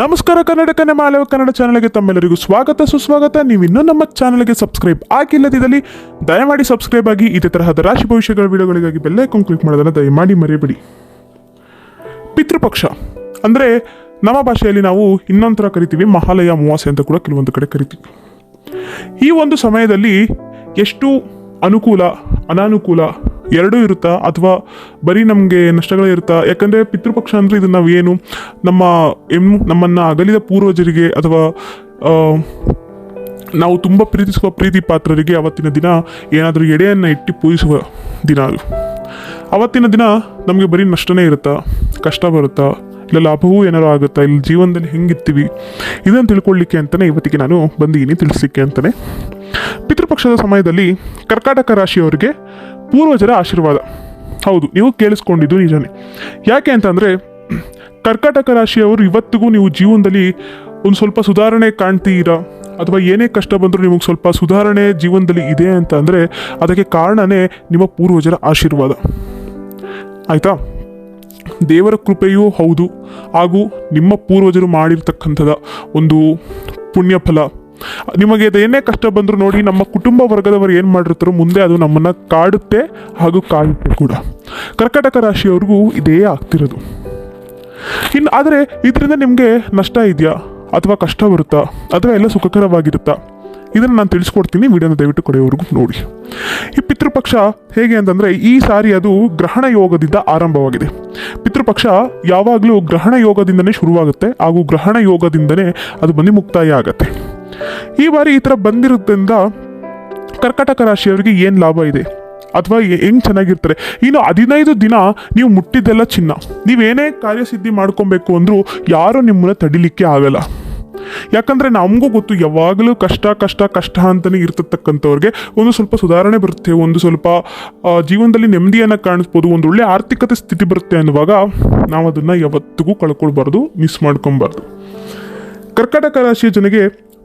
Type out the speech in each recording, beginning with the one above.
ನಮಸ್ಕಾರ ಕನ್ನಡ ಕನ್ನಡ ಕನ್ನಡ ಚಾನಲ್ಗೆ ತಮ್ಮೆಲ್ಲರಿಗೂ ಸ್ವಾಗತ ಸುಸ್ವಾಗತ. ನೀವು ಇನ್ನೂ ನಮ್ಮ ಚಾನಲ್ಗೆ ಸಬ್ಸ್ಕ್ರೈಬ್ ಆಗಿಲ್ಲದಿದ್ದಲ್ಲಿ ದಯಮಾಡಿ ಸಬ್ಸ್ಕ್ರೈಬ್ ಆಗಿ ಇದೇ ತರಹದ ರಾಶಿ ಭವಿಷ್ಯಗಳ ವಿಡಿಯೋಗಳಿಗಾಗಿ ಬೆಲ್ಲೈಕಾನ್ ಕ್ಲಿಕ್ ಮಾಡೋದನ್ನ ದಯಮಾಡಿ ಮರೆಯಬೇಡಿ. ಪಿತೃಪಕ್ಷ ಅಂದರೆ ನಮ್ಮ ಭಾಷೆಯಲ್ಲಿ ನಾವು ಇನ್ನೊಂದು ಥರ ಕರಿತೀವಿ, ಮಹಾಲಯ, ಅಮಾವಾಸ್ಯೆ ಅಂತ ಕೂಡ ಕೆಲವೊಂದು ಕಡೆ ಕರಿತೀವಿ. ಈ ಒಂದು ಸಮಯದಲ್ಲಿ ಎಷ್ಟು ಅನುಕೂಲ, ಅನಾನುಕೂಲ ಎರಡೂ ಇರುತ್ತಾ? ಅಥವಾ ಬರೀ ನಮಗೆ ನಷ್ಟಗಳೇ ಇರುತ್ತಾ? ಯಾಕಂದರೆ ಪಿತೃಪಕ್ಷ ಅಂದರೆ ಇದು ನಾವೇನು? ನಮ್ಮ ಎಂ, ನಮ್ಮನ್ನು ಅಗಲಿದ ಪೂರ್ವಜರಿಗೆ ಅಥವಾ ನಾವು ತುಂಬ ಪ್ರೀತಿಸುವ ಪ್ರೀತಿ ಪಾತ್ರರಿಗೆ ಅವತ್ತಿನ ದಿನ ಏನಾದರೂ ಎಡೆಯನ್ನು ಇಟ್ಟು ಪೂಜಿಸುವ ದಿನ ಅದು. ಅವತ್ತಿನ ದಿನ ನಮಗೆ ಬರೀ ನಷ್ಟನೇ ಇರುತ್ತಾ? ಕಷ್ಟ ಬರುತ್ತಾ? ಇಲ್ಲ ಲಾಭವೂ ಏನಾರು ಆಗುತ್ತಾ? ಇಲ್ಲಿ ಜೀವನದಲ್ಲಿ ಹೆಂಗಿರ್ತೀವಿ? ಇದನ್ನು ತಿಳ್ಕೊಳ್ಳಿಕ್ಕೆ ಅಂತಲೇ ಇವತ್ತಿಗೆ ನಾನು ಬಂದಿದ್ದೀನಿ ತಿಳಿಸಲಿಕ್ಕೆ ಅಂತಲೇ ಪಿತೃಪಕ್ಷದ ಸಮಯದಲ್ಲಿ ಕರ್ಕಾಟಕ ರಾಶಿಯವರಿಗೆ ಪೂರ್ವಜರ ಆಶೀರ್ವಾದ. ಹೌದು, ನೀವು ಕೇಳಿಸ್ಕೊಂಡಿದ್ದು ನಿಜನೇ. ಯಾಕೆ ಅಂತಂದರೆ, ಕರ್ಕಾಟಕ ರಾಶಿಯವರು ಇವತ್ತಿಗೂ ನೀವು ಜೀವನದಲ್ಲಿ ಒಂದು ಸ್ವಲ್ಪ ಸುಧಾರಣೆ ಕಾಣ್ತೀರಾ? ಅಥವಾ ಏನೇ ಕಷ್ಟ ಬಂದರೂ ನಿಮಗೆ ಸ್ವಲ್ಪ ಸುಧಾರಣೆ ಜೀವನದಲ್ಲಿ ಇದೆ ಅಂತ ಅಂದರೆ ಅದಕ್ಕೆ ಕಾರಣನೇ ನಿಮ್ಮ ಪೂರ್ವಜರ ಆಶೀರ್ವಾದ. ಆಯಿತಾ? ದೇವರ ಕೃಪೆಯೂ ಹೌದು. ಹಾಗೂ ನಿಮ್ಮ ಪೂರ್ವಜರು ಮಾಡಿರ್ತಕ್ಕಂಥದ ಒಂದು ಪುಣ್ಯ ಫಲ ನಿಮಗೆ ಅದು ಏನೇ ಕಷ್ಟ ಬಂದರೂ ನೋಡಿ ನಮ್ಮ ಕುಟುಂಬ ವರ್ಗದವರು ಏನು ಮಾಡಿರ್ತಾರೋ ಮುಂದೆ ಅದು ನಮ್ಮನ್ನು ಕಾಡುತ್ತೆ ಹಾಗೂ ಕಾಡುತ್ತೆ ಕೂಡ. ಕರ್ಕಾಟಕ ರಾಶಿಯವ್ರಿಗೂ ಇದೇ ಆಗ್ತಿರೋದು. ಇನ್ನು ಆದರೆ ಇದರಿಂದ ನಿಮಗೆ ನಷ್ಟ ಇದೆಯಾ? ಅಥವಾ ಕಷ್ಟ ಬರುತ್ತಾ? ಅಥವಾ ಎಲ್ಲ ಸುಖಕರವಾಗಿರುತ್ತಾ? ಇದನ್ನು ನಾನು ತಿಳಿಸ್ಕೊಡ್ತೀನಿ, ವಿಡಿಯೋನ ದಯವಿಟ್ಟು ಕಡೆಯವರೆಗೂ ನೋಡಿ. ಈ ಪಿತೃಪಕ್ಷ ಹೇಗೆ ಅಂತಂದರೆ, ಈ ಸಾರಿ ಅದು ಗ್ರಹಣ ಯೋಗದಿಂದ ಆರಂಭವಾಗಿದೆ. ಪಿತೃಪಕ್ಷ ಯಾವಾಗಲೂ ಗ್ರಹಣ ಯೋಗದಿಂದನೇ ಶುರುವಾಗುತ್ತೆ ಹಾಗೂ ಗ್ರಹಣ ಯೋಗದಿಂದನೇ ಅದು ಬಂದು ಮುಕ್ತಾಯ ಆಗುತ್ತೆ. ಈ ಬಾರಿ ಈ ಥರ ಬಂದಿರೋದ್ರಿಂದ ಕರ್ಕಾಟಕ ರಾಶಿಯವರಿಗೆ ಏನು ಲಾಭ ಇದೆ? ಅಥವಾ ಹೆಂಗ್ ಚೆನ್ನಾಗಿರ್ತಾರೆ? ಇನ್ನು ಹದಿನೈದು ದಿನ ನೀವು ಮುಟ್ಟಿದ್ದೆಲ್ಲ ಚಿನ್ನ. ನೀವೇನೇ ಕಾರ್ಯಸಿದ್ಧಿ ಮಾಡ್ಕೊಬೇಕು ಅಂದರೂ ಯಾರೂ ನಿಮ್ಮನ್ನ ತಡಿಲಿಕ್ಕೆ ಆಗಲ್ಲ. ಯಾಕಂದರೆ ನಮಗೂ ಗೊತ್ತು, ಯಾವಾಗಲೂ ಕಷ್ಟ ಕಷ್ಟ ಕಷ್ಟ ಅಂತಲೇ ಇರ್ತಕ್ಕಂಥವ್ರಿಗೆ ಒಂದು ಸ್ವಲ್ಪ ಸುಧಾರಣೆ ಬರುತ್ತೆ. ಒಂದು ಸ್ವಲ್ಪ ಜೀವನದಲ್ಲಿ ನೆಮ್ಮದಿಯನ್ನು ಕಾಣಿಸ್ಬೋದು. ಒಂದು ಒಳ್ಳೆ ಆರ್ಥಿಕತೆ ಸ್ಥಿತಿ ಬರುತ್ತೆ ಅನ್ನುವಾಗ ನಾವು ಅದನ್ನು ಯಾವತ್ತಿಗೂ ಕಳ್ಕೊಳ್ಬಾರ್ದು, ಮಿಸ್ ಮಾಡ್ಕೊಬಾರ್ದು ಕರ್ಕಾಟಕ ರಾಶಿಯ ಜನಗೆ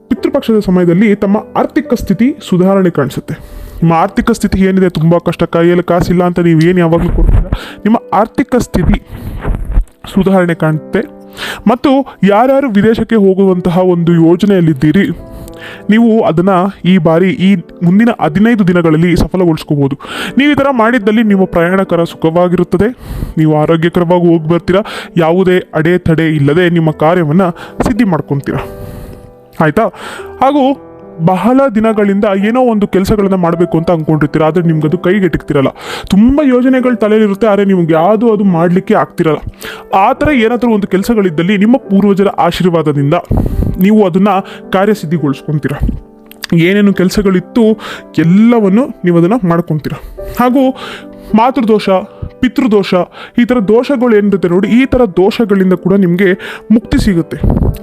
ಪಿತೃಪಕ್ಷದ ಸಮಯದಲ್ಲಿ ತಮ್ಮ ಆರ್ಥಿಕ ಸ್ಥಿತಿ ಸುಧಾರಣೆ ಕಾಣಿಸುತ್ತೆ. ನಿಮ್ಮ ಆರ್ಥಿಕ ಸ್ಥಿತಿ ಏನಿದೆ ತುಂಬ ಕಷ್ಟ ಕೈಯಲ್ಲಿ ಕಾಸಿಲ್ಲ ಅಂತ ನೀವು ಏನು ಯಾವಾಗಲೂ ಕೊಡ್ತೀರ? ನಿಮ್ಮ ಆರ್ಥಿಕ ಸ್ಥಿತಿ ಸುಧಾರಣೆ ಕಾಣುತ್ತೆ. ಮತ್ತು ಯಾರ್ಯಾರು ವಿದೇಶಕ್ಕೆ ಹೋಗುವಂತಹ ಒಂದು ಯೋಜನೆಯಲ್ಲಿದ್ದೀರಿ, ನೀವು ಅದನ್ನು ಈ ಬಾರಿ ಈ ಮುಂದಿನ ಹದಿನೈದು ದಿನಗಳಲ್ಲಿ ಸಫಲಗೊಳಿಸ್ಕೋಬೋದು ನೀವು ಈ ಥರ ಮಾಡಿದ್ದಲ್ಲಿ ನಿಮ್ಮ ಪ್ರಯಾಣಕರ ಸುಖವಾಗಿರುತ್ತದೆ, ನೀವು ಆರೋಗ್ಯಕರವಾಗಿ ಹೋಗಿ ಬರ್ತೀರಾ, ಯಾವುದೇ ಅಡೆತಡೆ ಇಲ್ಲದೆ ನಿಮ್ಮ ಕಾರ್ಯವನ್ನು ಸಿದ್ಧಿ ಮಾಡ್ಕೊತೀರಾ. ಆಯಿತಾ? ಹಾಗೂ ಬಹಳ ದಿನಗಳಿಂದ ಏನೋ ಒಂದು ಕೆಲಸಗಳನ್ನು ಮಾಡಬೇಕು ಅಂತ ಅಂದ್ಕೊಂಡಿರ್ತೀರ ಆದರೆ ನಿಮ್ಗೆ ಅದು ಕೈಗೆಟಕ್ತಿರಲ್ಲ ತುಂಬ ಯೋಜನೆಗಳು ತಲೆಯಲ್ಲಿರುತ್ತೆ, ಆದರೆ ನಿಮ್ಗೆ ಯಾವುದು ಅದು ಮಾಡಲಿಕ್ಕೆ ಆಗ್ತಿರಲ್ಲ. ಆ ಥರ ಏನಾದರೂ ಒಂದು ಕೆಲಸಗಳಿದ್ದಲ್ಲಿ ನಿಮ್ಮ ಪೂರ್ವಜರ ಆಶೀರ್ವಾದದಿಂದ ನೀವು ಅದನ್ನು ಕಾರ್ಯಸಿದ್ಧಿಗೊಳಿಸ್ಕೊತೀರ. ಏನೇನು ಕೆಲಸಗಳಿತ್ತು, ಎಲ್ಲವನ್ನು ನೀವು ಅದನ್ನು ಮಾಡ್ಕೊತೀರ. ಹಾಗೂ ಮಾತೃದೋಷ ಪಿತೃದೋಷ, ಈ ಥರ ದೋಷಗಳು ಏನಿರುತ್ತೆ ನೋಡಿ, ಈ ಥರ ದೋಷಗಳಿಂದ ಕೂಡ ನಿಮಗೆ ಮುಕ್ತಿ ಸಿಗುತ್ತೆ.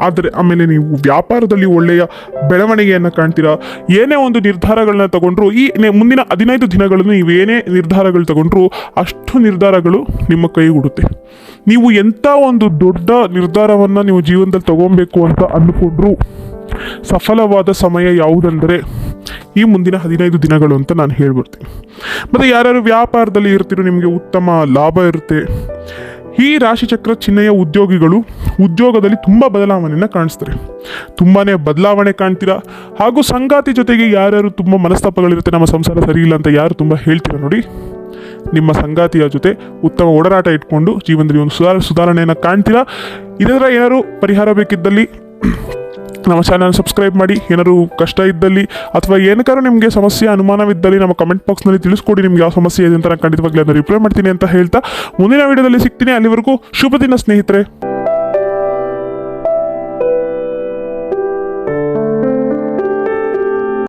ಆದರೆ ಆಮೇಲೆ ನೀವು ವ್ಯಾಪಾರದಲ್ಲಿ ಒಳ್ಳೆಯ ಬೆಳವಣಿಗೆಯನ್ನು ಕಾಣ್ತೀರಾ? ಏನೇ ಒಂದು ನಿರ್ಧಾರಗಳನ್ನ ತಗೊಂಡ್ರು, ಈ ಮುಂದಿನ ಹದಿನೈದು ದಿನಗಳನ್ನು ನೀವು ಏನೇ ನಿರ್ಧಾರಗಳು ತಗೊಂಡ್ರು, ಅಷ್ಟು ನಿರ್ಧಾರಗಳು ನಿಮ್ಮ ಕೈಗೂಡುತ್ತೆ ನೀವು ಎಂಥ ಒಂದು ದೊಡ್ಡ ನಿರ್ಧಾರವನ್ನು ನೀವು ಜೀವನದಲ್ಲಿ ತಗೊಬೇಕು ಅಂತ ಅಂದುಕೊಂಡ್ರು ಸಫಲವಾದ ಸಮಯ ಯಾವುದೆಂದರೆ ಈ ಮುಂದಿನ ಹದಿನೈದು ದಿನಗಳು ಅಂತ ನಾನು ಹೇಳ್ಬಿಡ್ತೀನಿ. ಮತ್ತು ಯಾರ್ಯಾರು ವ್ಯಾಪಾರದಲ್ಲಿ ಇರ್ತೀರೋ ನಿಮಗೆ ಉತ್ತಮ ಲಾಭ ಇರುತ್ತೆ. ಈ ರಾಶಿಚಕ್ರ ಚಿಹ್ನೆಯ ಉದ್ಯೋಗಿಗಳು ಉದ್ಯೋಗದಲ್ಲಿ ತುಂಬ ಬದಲಾವಣೆಯನ್ನು ಕಾಣಿಸ್ತಾರೆ. ತುಂಬಾ ಬದಲಾವಣೆ ಕಾಣ್ತೀರಾ? ಹಾಗೂ ಸಂಗಾತಿ ಜೊತೆಗೆ ಯಾರ್ಯಾರು ತುಂಬ ಮನಸ್ತಾಪಗಳಿರುತ್ತೆ, ನಮ್ಮ ಸಂಸಾರ ಸರಿ ಇಲ್ಲ ಅಂತ ಯಾರು ತುಂಬ ಹೇಳ್ತೀರಾ ನೋಡಿ. ನಿಮ್ಮ ಸಂಗಾತಿಯ ಜೊತೆ ಉತ್ತಮ ಒಡನಾಟ ಇಟ್ಕೊಂಡು ಜೀವನದಲ್ಲಿ ಒಂದು ಸುಧಾರ ಸುಧಾರಣೆಯನ್ನು ಕಾಣ್ತೀರಾ? ಇದರ ಏನಾದರೂ ಪರಿಹಾರ ಬೇಕಿದ್ದಲ್ಲಿ ನಮ್ಮ ಚಾನಲ್ ಸಬ್ಸ್ಕ್ರೈಬ್ ಮಾಡಿ. ಏನಾದರೂ ಕಷ್ಟ ಇದ್ದಲ್ಲಿ ಅಥವಾ ಏನಕ್ಕಾದ್ರೂ ನಿಮಗೆ ಸಮಸ್ಯೆ, ಅನುಮಾನವಿದ್ದಲ್ಲಿ ನಮ್ಮ ಕಮೆಂಟ್ ಬಾಕ್ಸ್ನಲ್ಲಿ ತಿಳಿಸ್ಕೊಡಿ. ನಿಮ್ಗೆ ಯಾವ ಸಮಸ್ಯೆ ಇದೆ ಅಂತ ನಾನು ಖಂಡಿತವಾಗ್ಲೂ ಅದನ್ನು ರಿಪ್ಲೈ ಮಾಡ್ತೀನಿ ಅಂತ ಹೇಳ್ತಾ ಮುಂದಿನ ವಿಡಿಯೋದಲ್ಲಿ ಸಿಗ್ತೀನಿ. ಅಲ್ಲಿವರೆಗೂ ಶುಭ ದಿನ ಸ್ನೇಹಿತರೆ.